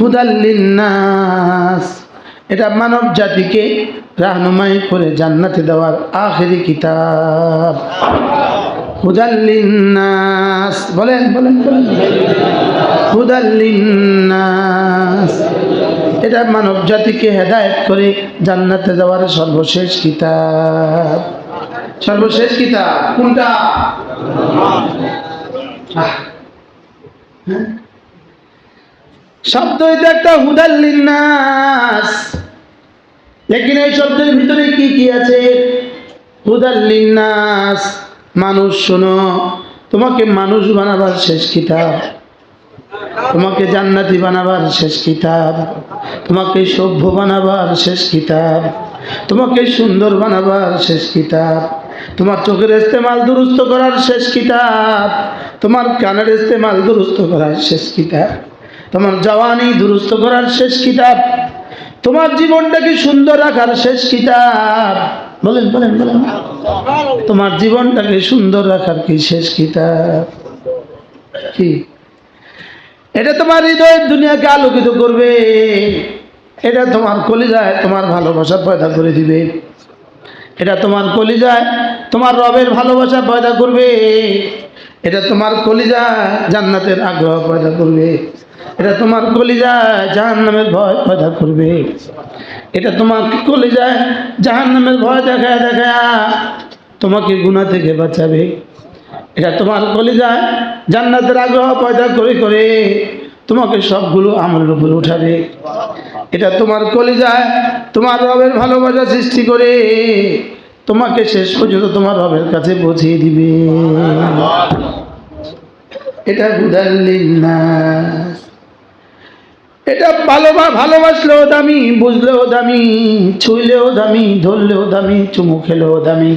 হুদাল্লিন্নাস এটা মানব জাতিকে রাহনুমাই করে জান্নাতে দেওয়ার আখেরি কিতাব। হুদাল্লিন্নাস বলেন বলেন বলেন। হুদাল্লিন্নাস এটা মানব জাতিকে হেদায়ত করে জান্নাতে যাওয়ার সর্বশেষ কিতাব। সর্বশেষ কিতাব কোনটা? হ্যাঁ? শব্দ এটা একটা হুদাল্লিন্নাস লেকিন এই শব্দের ভিতরে কি কি আছে? হুদাল্লিন্নাস মানুষ, শোনো, তোমাকে মানুষ বানাবার শেষ কিতাব। তোমাকে জান্নাতি বানাবার শেষ কিতাব। তোমাকে সভ্য বানাবার শেষ কিতাব। তোমাকে সুন্দর বানাবার শেষ কিতাব। তোমার চোখের ইস্তেমাল দুরুস্ত করার শেষ কিতাব। তোমার কানের ইস্তেমাল দুরুস্ত করার শেষ কিতাব। তোমার জওয়ানি দুরুস্ত করার শেষ কিতাব তোমার জীবনটাকে সুন্দর রাখার শেষ কিতাব বলেন বলেন বলেন। তোমার জীবনটাকে সুন্দর রাখার কি শেষ কিতাব কি? এটা তোমার হৃদয়ের দুনিয়াকে আলোকিত করবে। এটা তোমার কলিজায় তোমার ভালোবাসা পয়দা করে দিবে। এটা তোমার কলিজায় তোমার রবের ভালোবাসা পয়দা করবে। এটা তোমার কলিজায় জান্নাতের আগ্রহ পয়দা করবে। এটা তোমার কলিজায় জাহান্নামের ভয় পয়দা করবে। এটা তোমার কলিজায় জাহান্নামের ভয় দেখা দেখা তোমাকে গুণা থেকে বাঁচাবে। এটা তোমার কলিজায় জান্নাতের আগ্রহ পয়দা করে করে তোমাকে সবগুলো আমলের উপরে উঠাবে। এটা তোমার কলিজায় তোমার রবের ভালোবাসা সৃষ্টি করে তোমাকে শেষ পর্যন্ত তোমার রবের কাছে পৌঁছিয়ে দিবে। এটা গুদাল্লিন্নাস এটা ভালোবা, ভালোবাসলেও দামি, বুঝলেও দামি, ছুইলেও দামি, ধরলেও দামি, চুমু খেলেও দামি।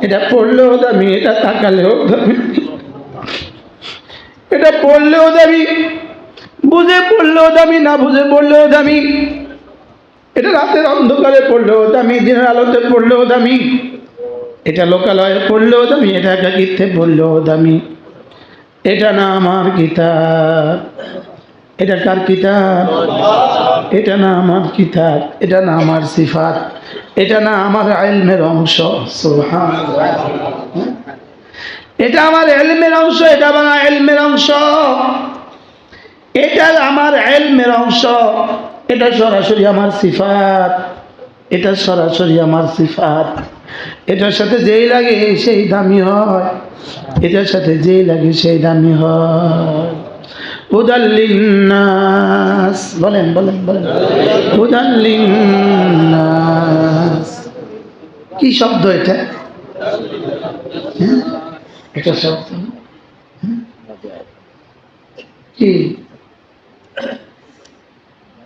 এটা পড়লেও দামি, এটা তাকালেও দামি। এটা পড়লেও দামি, বুঝে পড়লেও দামি, না বুঝে পড়লেও দামি। এটা রাতের অন্ধকারে পড়লেও দামি, দিনের আলোতে পড়লেও দামি। এটা লোকালয়ে পড়লেও দামি, এটা একাকিত্বে পড়লেও দামি। এটা না আমার কিতাব। এটা কার কিতাব? এটা না আমার কিতাব, এটা না আমার সিফাত, এটা না আমার আইলমের অংশ, সুবহানাল্লাহ। এটা আমার এলমের অংশ, এটা আমার এলমের অংশ। এটা আমার এলমের অংশ, এটা সরাসরি আমার সিফাত, এটা সরাসরি আমার সিফাত। এটার সাথে যেই লাগে সেই দামি হয়, এটার সাথে যেই লাগে সেই দামি হয়। উদাল্লিন্নাস বলেন বলেন বলেন। উদাল্লিন্নাস কি শব্দ এটা? হ্যাঁ? এটা শব্দ হ্যাঁ? কি?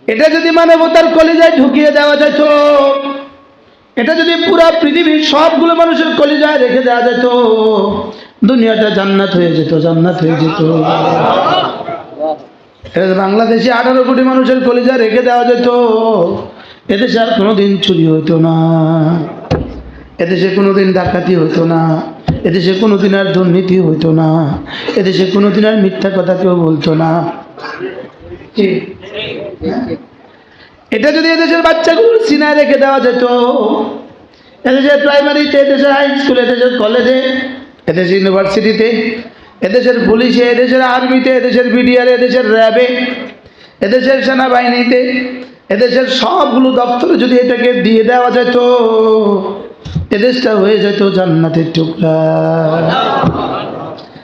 এটা যদি কলিজায় ঢুকিয়ে দেওয়া যেত, এটা যদি পুরা পৃথিবীর সবগুলো মানুষের কলিজায় রেখে দেওয়া যেত, দুনিয়াটা জান্নাত হয়ে যেত, জান্নাত হয়ে যেত। বাংলাদেশে আঠারো কোটি মানুষের কলিজা রেখে দেওয়া যেত। এদেশে আর কোনোদিন চুরি হতো না। এদেশে কোনোদিন ডাকাতি হতো না। এদেশে কোনোদিন আর দুর্নীতি হতো না। এদেশে কোনোদিন আর মিথ্যা কথা কেউ বলতো না? এটা যদি এদেশের বাচ্চাগুলোর সিনায় রেখে দেওয়া যেত, এদেশের প্রাইমারিতে, এদেশের হাই স্কুলে, এদেশের কলেজে, এদেশের ইউনিভার্সিটিতে এদেশের পুলিশে, এদেশের আর্মিতে, এদেশের বিডিআরে, এদেশের র্যাবে, এদেশের সেনাবাহিনীতে, এদেশের সবগুলো দপ্তরে যদি এটাকে দিয়ে দেওয়া যেত, এদেশটা হয়ে যেত জান্নাতের টুকরা।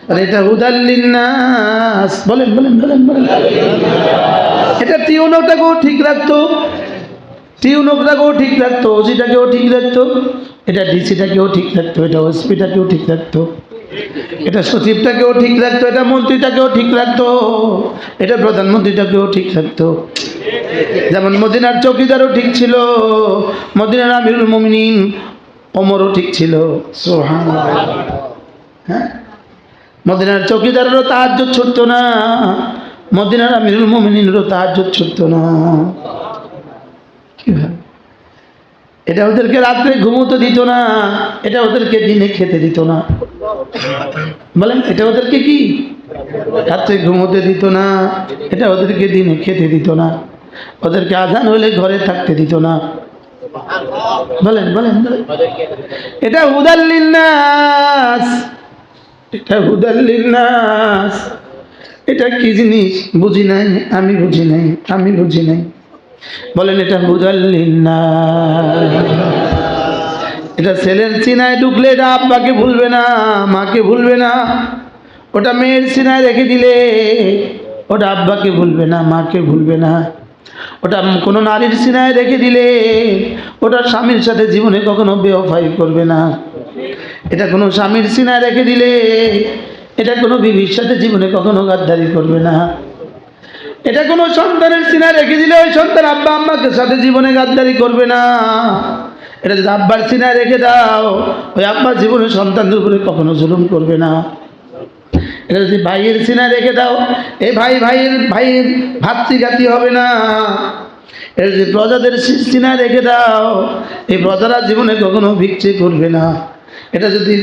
আর এটা হুদাল্লিন্নাস বলেন বলেন বলেন বলেন। এটা টিউনটাকেও ঠিক রাখতো, টিউনকটাকেও ঠিক রাখতো, ওসিটাকেও ঠিক রাখতো, এটা ডিসিটাকেও ঠিক রাখতো, এটা ওসপিটাকেও ঠিক রাখতো। এটা সচিবটাকেও ঠিক রাখতো এটা মন্ত্রীটাকেও ঠিক রাখতো এটা প্রধানমন্ত্রীটাকেও ঠিক রাখতো। যেমন মদিনার চৌকিদারও ঠিক ছিল মদিনার আমিরুল মমিনিন অমরও ঠিক ছিল। সোহান হ্যাঁ? মদিনার চৌকিদারেরও তাহাজ ছুটতো না মদিনার আমিরুল মমিনেরও তাহাজ ছুটতো না। কীভাবে এটা ওদেরকে রাত্রে ঘুমোতে দিত না এটা ওদেরকে দিনে খেতে দিত না। বলেন, এটা ওদেরকে কি? রাত্রে ঘুমোতে দিত না, এটা ওদেরকে দিনে খেতে দিত না, ওদেরকে আজান হলে ঘরে থাকতে দিত না। বলেন বলেন এটা হুদাল্লিনাস এটা হুদাল্লিনাস এটা কি জিনিস? বুঝি নাই, আমি বুঝি নাই, আমি বুঝি নাই। বলেন, এটা হুদাল্লিনাস এটা ছেলের সিনায় ঢুকলে এটা আব্বাকে ভুলবে না, মাকে ভুলবে না। ওটা মেয়ের সিনায় রেখে দিলে, ওটা আব্বাকে ভুলবে না, মাকে ভুলবে না। ওটা কোনো নারীর সিনায় রেখে দিলে, ওটা স্বামীর সাথে জীবনে কখনো বেওফাই করবে না। এটা কোনো স্বামীর সিনায় রেখে দিলে, এটা কোনো বিবির সাথে জীবনে কখনো গাদ্দারি করবে না। এটা কোনো সন্তানের সিনায় রেখে দিলে, ওই সন্তান আব্বা আম্মাকে সাথে জীবনে গাদ্দারি করবে না। এটা যদি আব্বার সিনায় রেখে দাও, ওই আব্বার জীবনে সন্তানদের উপরে কখনো জুলুম করবে না। এটা যদি ভাইয়ের সিনায় রেখে দাও এই ভাই, ভাইয়ের ভাইয়ের ভাতৃঘাতি হবে না। এটা যদি প্রজাদের সিনায় রেখে দাও, এই প্রজারা জীবনে কখনো ভিক্ষে করবে না। এটা যদি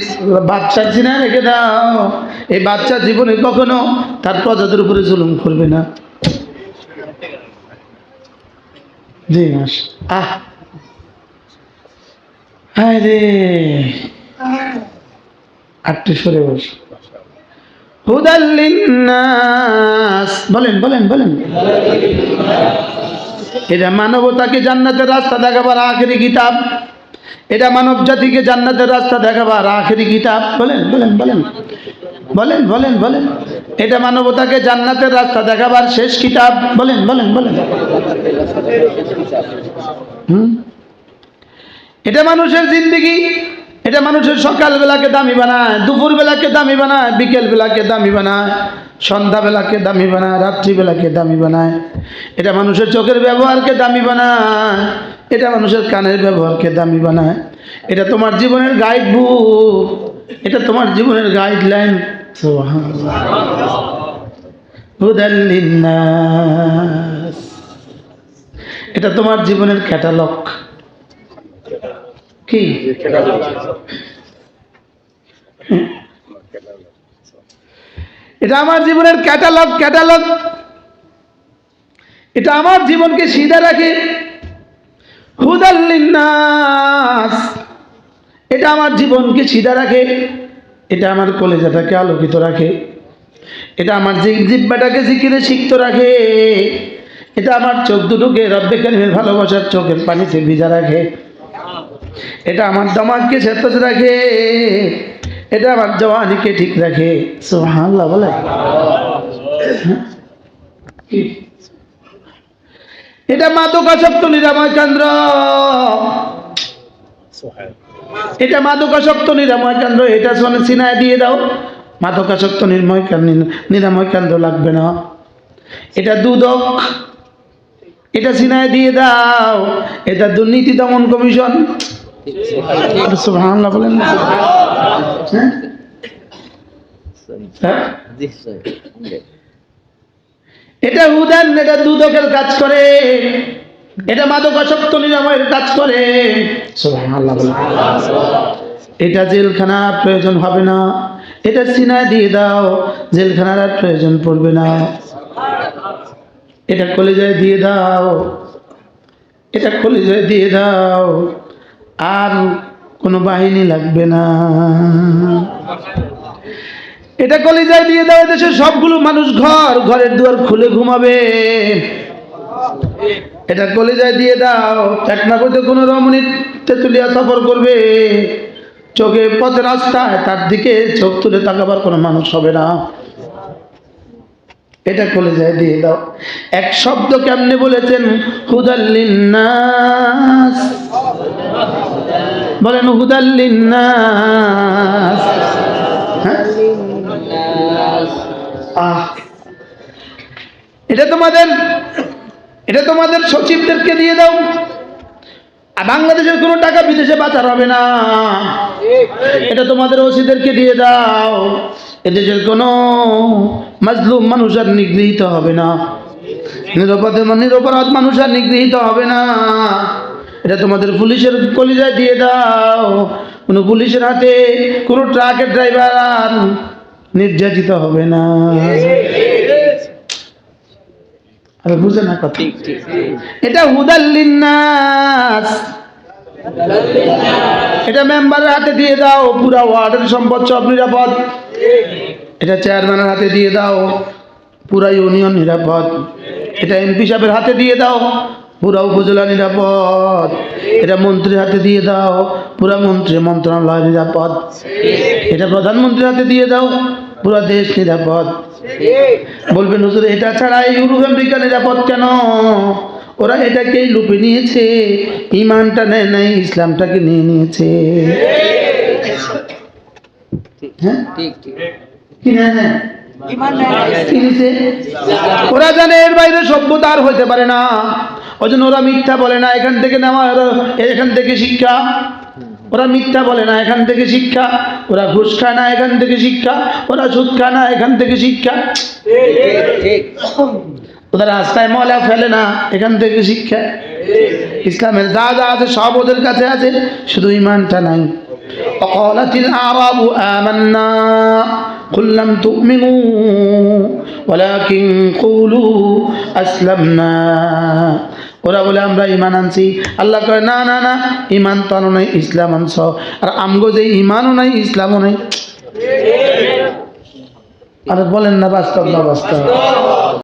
বাচ্চার সিনায় রেখে দাও, এই বাচ্চা জীবনে কখনো তার প্রজাদের উপরে জুলুম করবে না। জি মাস আহ! হায় রে। আটটি সরে বস। হুদাল্লিন্নাস বলেন বলেন বলেন। এটা মানবতাকে জান্নাতের রাস্তা দেখাবার আখেরি কিতাব। এটা মানব জাতিকে জান্নাতের রাস্তা দেখাবার আখেরি কিতাব। বলেন বলেন বলেন। বলেন বলেন বলেন। এটা মানবতাকে জান্নাতের রাস্তা দেখাবার শেষ কিতাব। বলেন বলেন বলেন। হুম? এটা মানুষের জিন্দগি, এটা মানুষের সকালবেলাকে দামি বানায়, দুপুরবেলাকে দামি বানায়, বিকেলবেলাকে দামি বানায়, সন্ধ্যাবেলাকে দামি বানায়, রাত্রিবেলাকে দামি বানায়। এটা মানুষের চোখের ব্যবহারকে দামি বানায়, এটা মানুষের কানের ব্যবহারকে দামি বানায়। এটা তোমার জীবনের গাইড বুক এটা তোমার জীবনের গাইডলাইন এটা তোমার জীবনের ক্যাটালগ কি? এটা আমার জীবনের ক্যাটালগ ক্যাটালগ এটা আমার জীবনকে সিধা রাখে। হুদাল্লিন্নাস এটা আমার জীবনকে সিধা রাখে। এটা আমার কলেজাটাকে আলোকিত রাখে। এটা আমার জিব্বাটাকে জিকিরে সিক্ত রাখে। এটা আমার চোখ দুটোকে রব্বে কারিমের ভালোবাসার চোখের পানিতে ভিজা রাখে। এটা আমার দমাককে সেতস রাখে, এটা আমার জওয়ানিকে ঠিক রাখে। সুবহানাল্লাহ, বলে? এটা মাদকাসক্ত নিরাময় কেন্দ্র এটা মাদকাসক্ত নিরাময় কেন্দ্র এটা শোনে সিনায় দিয়ে দাও। মাদকাসক্ত নির্ময় নিরাময় কেন্দ্র লাগবে না। এটা দুদক, এটা সিনায় দিয়ে দাও। এটা দুর্নীতি দমন কমিশন। হ্যাঁ? এটা হুদান, এটা দুদকের কাজ করে। এটা মাদকাসক্ত নিরাময়ের কাজ করে। এটা জেলখানার প্রয়োজন হবে না। এটা সিনায় দিয়ে দাও, জেলখানার আর প্রয়োজন পড়বে না। এটা কলেজায় দিয়ে দাও। এটা কলেজায় দিয়ে দাও। আর কোনো বাহিনী লাগবে না। এটা কলেজায় দিয়ে দাও দেশে সবগুলো মানুষ ঘর, ঘরের দুয়ার খুলে ঘুমাবে। এটা কলেজায় দিয়ে দাও চাকনা করতে কোনো রমণী তেঁতুলিয়া সফর করবে। চোখে পথ রাস্তায়, তার দিকে চোখ তুলে তাকাবার কোনো মানুষ হবে না। এটা কলেজায় দিয়ে দাও। এক শব্দ কেমনে বলেছেন? হুদাল্লিন্নাস বলেন হুদাল্লিন্নাস হ্যাঁ? এটা তোমাদের এটা তোমাদের সচিবদেরকে দিয়ে দাও। আর বাংলাদেশের কোনো টাকা বিদেশে পাচার হবে না। এটা তোমাদের ওসিদেরকে দিয়ে দাও। এদেশের কোনো মাজলুম মানুষ আর নিগৃহীত হবে না। নিরাপদে নিরপরাধ মানুষ আর নিগৃহীত হবে না। এটা তোমাদের পুলিশের কলিজায় দিয়ে দাও। কোনো পুলিশের হাতে কোনো ট্রাকের ড্রাইভার আর নির্যাতিত হবে না। আরে বুঝে না কথা। এটা হুদাল্লিন্নাস এটা মেম্বারের হাতে দিয়ে দাও, পুরা ওয়ার্ডের সম্পদ সব নিরাপদ। এটা চেয়ারম্যানের হাতে দিয়ে দাও, পুরা ইউনিয়ন নিরাপদ। এটা এমপি সাহেবের হাতে দিয়ে দাও, পুরা উপজেলা নিরাপদ। এটা মন্ত্রীর হাতে দিয়ে দাও, পুরা মন্ত্রী মন্ত্রণালয় নিরাপদ। এটা প্রধানমন্ত্রীর হাতে দিয়ে দাও, পুরা দেশ নিরাপদ। বলবেন, হুজুর, এটা ছাড়া ইউরোপ আমেরিকা নিরাপদ কেন? ওরা এটাকেই লুপে নিয়েছে, ইমানটা নেয় নাই, ইসলামটাকে নিয়ে নিয়েছে। হ্যাঁ? ওরা জানে এর বাইরে সভ্যতা আর হইতে পারে না। ওই জন্য ওরা মিথ্যা বলে না, এখান থেকে নেওয়া এখান থেকে শিক্ষা। ওরা মিথ্যা বলে না, এখান থেকে শিক্ষা। ওরা ঘুষ খায় না, এখান থেকে শিক্ষা। ওরা সুদ খায় না, এখান থেকে শিক্ষা। ওদের রাস্তায় ময়লা ফেলে না এখান থেকে শিক্ষা ইসলামের যা যা আছে সব ওদের কাছে আছে শুধু ইমানটা নাই وقالت الأعراب آمنا قل لم تؤمنوا ولكن قولوا أسلمنا ওরা বলে আমরা ইমান আনছি আল্লাহ কয় না না না ইমান তো আনো নাই ইসলাম আনছ আর আমগো যে ইমানও নাই ইসলামও নাই আর বলেন না বাস্তব না বাস্তব